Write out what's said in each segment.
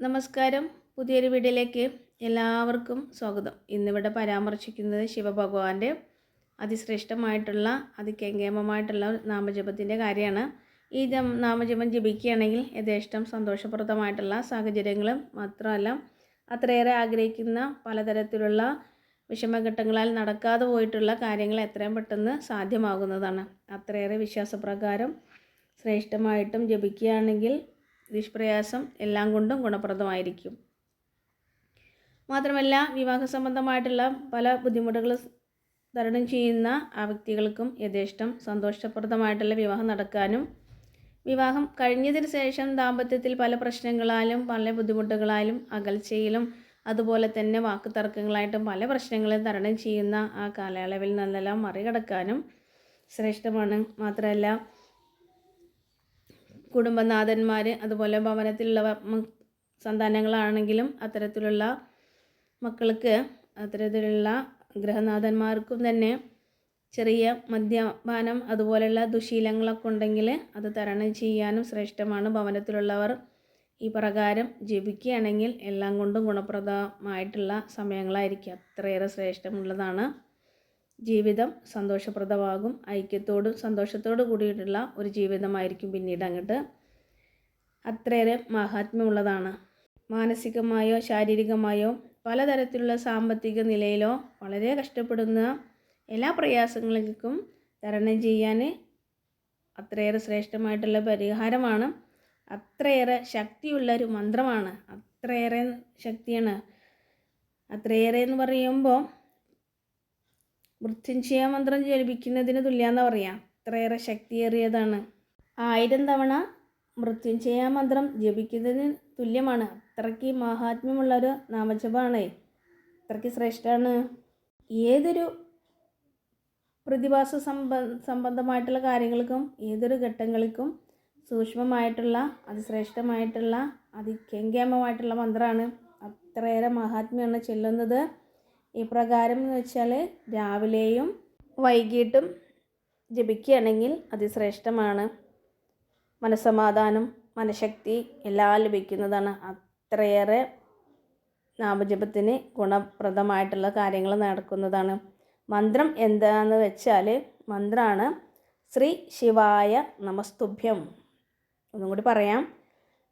നമസ്കാരം. പുതിയൊരു വീഡിയോയിലേക്ക് എല്ലാവർക്കും സ്വാഗതം. ഇന്നിവിടെ പരാമർശിക്കുന്നത് ശിവഭഗവാന്റെ അതിശ്രേഷ്ഠമായിട്ടുള്ള അതികേങ്കേമമായിട്ടുള്ള നാമജപത്തിന്റെ കാര്യമാണ്. ഈ ജം നാമജപം ജപിക്കുകയാണെങ്കിൽ യഥേഷ്ടം സന്തോഷപ്രദമായിട്ടുള്ള സാഹചര്യങ്ങളും മാത്രമല്ല അത്രയേറെ ആഗ്രഹിക്കുന്ന പലതരത്തിലുള്ള വിഷമഘട്ടങ്ങളാൽ നടക്കാതെ പോയിട്ടുള്ള കാര്യങ്ങൾ എത്രയും പെട്ടെന്ന് സാധ്യമാകുന്നതാണ്. അത്രയേറെ വിശ്വാസപ്രകാരം ശ്രേഷ്ഠമായിട്ടും ജപിക്കുകയാണെങ്കിൽ നിഷ്പ്രയാസം എല്ലാം കൊണ്ടും ഗുണപ്രദമായിരിക്കും. മാത്രമല്ല വിവാഹ സംബന്ധമായിട്ടുള്ള പല ബുദ്ധിമുട്ടുകൾ തരണം ചെയ്യുന്ന ആ വ്യക്തികൾക്കും യഥേഷ്ടം സന്തോഷപ്രദമായിട്ടുള്ള വിവാഹം നടക്കാനും വിവാഹം കഴിഞ്ഞതിന് ശേഷം ദാമ്പത്യത്തിൽ പല പ്രശ്നങ്ങളാലും പല ബുദ്ധിമുട്ടുകളാലും അകൽച്ചയിലും അതുപോലെ തന്നെ വാക്ക് തർക്കങ്ങളായിട്ടും പല പ്രശ്നങ്ങളും തരണം ചെയ്യുന്ന ആ കാലയളവിൽ നിന്നെല്ലാം മറികടക്കാനും ശ്രേഷ്ഠമാണ്. മാത്രമല്ല കുടുംബനാഥന്മാർ അതുപോലെ ഭവനത്തിലുള്ള സന്താനങ്ങളാണെങ്കിലും അത്തരത്തിലുള്ള മക്കൾക്ക് അത്തരത്തിലുള്ള ഗൃഹനാഥന്മാർക്കും തന്നെ ചെറിയ മദ്യപാനം അതുപോലെയുള്ള ദുശീലങ്ങളൊക്കെ ഉണ്ടെങ്കിൽ അത് തരണം ചെയ്യാനും ശ്രേഷ്ഠമാണ്. ഭവനത്തിലുള്ളവർ ഈ പ്രകാരം ജപിക്കുകയാണെങ്കിൽ എല്ലാം കൊണ്ടും ഗുണപ്രദമായിട്ടുള്ള സമയങ്ങളായിരിക്കും. അത്രയേറെ ശ്രേഷ്ഠമുള്ളതാണ്. ജീവിതം സന്തോഷപ്രദമാകും. ഐക്യത്തോടും സന്തോഷത്തോടു കൂടിയിട്ടുള്ള ഒരു ജീവിതമായിരിക്കും പിന്നീട് അങ്ങോട്ട്. അത്രയേറെ മഹാത്മ്യമുള്ളതാണ്. മാനസികമായോ ശാരീരികമായോ പലതരത്തിലുള്ള സാമ്പത്തിക നിലയിലോ വളരെ കഷ്ടപ്പെടുന്ന എല്ലാ പ്രയാസങ്ങൾക്കും തരണം ചെയ്യാൻ അത്രയേറെ ശ്രേഷ്ഠമായിട്ടുള്ള പരിഹാരമാണ്. അത്രയേറെ ശക്തിയുള്ള ഒരു മന്ത്രമാണ്. അത്രയേറെ ശക്തിയാണ്. അത്രയേറെ എന്ന് പറയുമ്പോൾ മൃത്യുഞ്ജയ മന്ത്രം ജപിക്കുന്നതിന് തുല്യാന്ന് പറയാം. ഇത്രയേറെ ശക്തിയേറിയതാണ്. ആയിരം തവണ മൃത്യുഞ്ജയ മന്ത്രം ജപിക്കുന്നതിന് തുല്യമാണ്. അത്രയ്ക്ക് മഹാത്മ്യമുള്ളൊരു നാമജപമാണ്. അത്രയ്ക്ക് ശ്രേഷ്ഠമാണ് ഏതൊരു പ്രതിഭാസ സംബ സംബന്ധമായിട്ടുള്ള കാര്യങ്ങൾക്കും ഏതൊരു ഘട്ടങ്ങൾക്കും സൂക്ഷ്മമായിട്ടുള്ള അതിശ്രേഷ്ഠമായിട്ടുള്ള അതികേങ്കേമമായിട്ടുള്ള മന്ത്രമാണ് അത്രയേറെ മഹാത്മ്യമാണ് ചെല്ലുന്നത്. ഇപ്രകാരം എന്ന് വെച്ചാൽ രാവിലെയും വൈകിട്ടും ജപിക്കുകയാണെങ്കിൽ അതിശ്രേഷ്ഠമാണ്. മനസ്സമാധാനം മനഃശക്തി എല്ലാം ലഭിക്കുന്നതാണ്. അത്രയേറെ നാമജപത്തിന് ഗുണപ്രദമായിട്ടുള്ള കാര്യങ്ങൾ നടക്കുന്നതാണ്. മന്ത്രം എന്താണെന്ന് വെച്ചാൽ മന്ത്രമാണ് ശ്രീ ശിവായ നമസ്തുഭ്യം. ഒന്നും കൂടി പറയാം.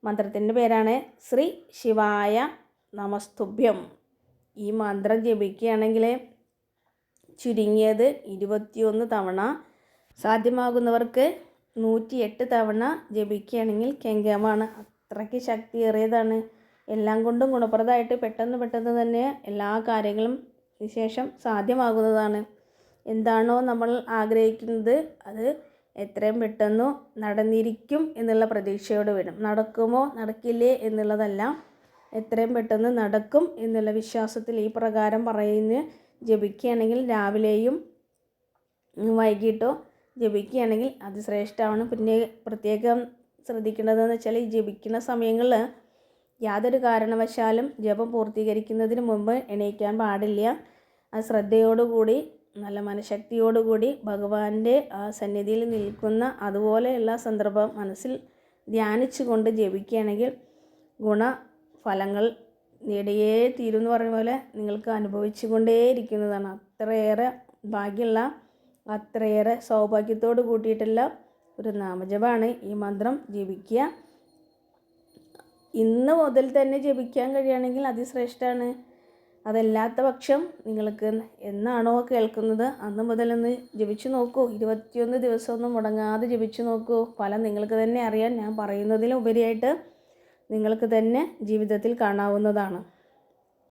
മന്ത്രത്തിന്റെ പേരാണ് ശ്രീ ശിവായ നമസ്തുഭ്യം. ഈ മന്ത്രം ജപിക്കുകയാണെങ്കിൽ ചുരുങ്ങിയത് ഇരുപത്തിയൊന്ന് തവണ. സാധ്യമാകുന്നവർക്ക് നൂറ്റിയെട്ട് തവണ ജപിക്കുകയാണെങ്കിൽ കെങ്കമാണ്. അത്രയ്ക്ക് ശക്തിയേറിയതാണ്. എല്ലാം കൊണ്ടും ഗുണപ്രദമായിട്ട് പെട്ടെന്ന് പെട്ടെന്ന് തന്നെ എല്ലാ കാര്യങ്ങളും വിശേഷം സാധ്യമാകുന്നതാണ്. എന്താണോ നമ്മൾ ആഗ്രഹിക്കുന്നത് അത് എത്രയും പെട്ടെന്ന് നടന്നിരിക്കും എന്നുള്ള പ്രതീക്ഷയോട് വരും. നടക്കുമോ? നടക്കില്ലേ? എന്നുള്ളതല്ല. എത്രയും പെട്ടെന്ന് നടക്കും എന്നുള്ള വിശ്വാസത്തിൽ ഈ പ്രകാരം പറയുന്ന. ജപിക്കുകയാണെങ്കിൽ രാവിലെയും വൈകിട്ടോ ജപിക്കുകയാണെങ്കിൽ അത് ശ്രേഷ്ഠമാണ്. പിന്നെ പ്രത്യേകം ശ്രദ്ധിക്കേണ്ടതെന്ന് വെച്ചാൽ ഈ ജപിക്കുന്ന സമയങ്ങളിൽ യാതൊരു കാരണവശാലും ജപം പൂർത്തീകരിക്കുന്നതിന് മുമ്പ് എണീക്കാൻ പാടില്ല. ആ ശ്രദ്ധയോടുകൂടി നല്ല മനഃശക്തിയോടുകൂടി ഭഗവാന്റെ സന്നിധിയിൽ നിൽക്കുന്ന അതുപോലെയുള്ള സന്ദർഭം മനസ്സിൽ ധ്യാനിച്ചുകൊണ്ട് ജപിക്കുകയാണെങ്കിൽ ഗുണഫലങ്ങൾ നേടിയേ തീരും എന്ന് പറയുന്ന പോലെ നിങ്ങൾക്ക് അനുഭവിച്ചു കൊണ്ടേയിരിക്കുന്നതാണ് അത്രയേറെ ഭാഗ്യമുള്ള അത്രയേറെ സൗഭാഗ്യത്തോട് കൂട്ടിയിട്ടുള്ള ഒരു നാമജപമാണ് ഈ മന്ത്രം ജപിക്കുക. ഇന്ന് മുതൽ തന്നെ ജപിക്കാൻ കഴിയുകയാണെങ്കിൽ അതിശ്രേഷ്ഠമാണ് അതല്ലാത്ത പക്ഷം നിങ്ങൾക്ക് എന്നാണോ കേൾക്കുന്നത് അന്ന് മുതലൊന്ന് ജപിച്ചു നോക്കൂ. ഇരുപത്തിയൊന്ന് ദിവസമൊന്നും മുടങ്ങാതെ ജപിച്ചു നോക്കൂ. ഫലം നിങ്ങൾക്ക് തന്നെ അറിയാൻ ഞാൻ പറയുന്നതിലും ഉപരിയായിട്ട് നിങ്ങൾക്ക് തന്നെ ജീവിതത്തിൽ കാണാവുന്നതാണ്.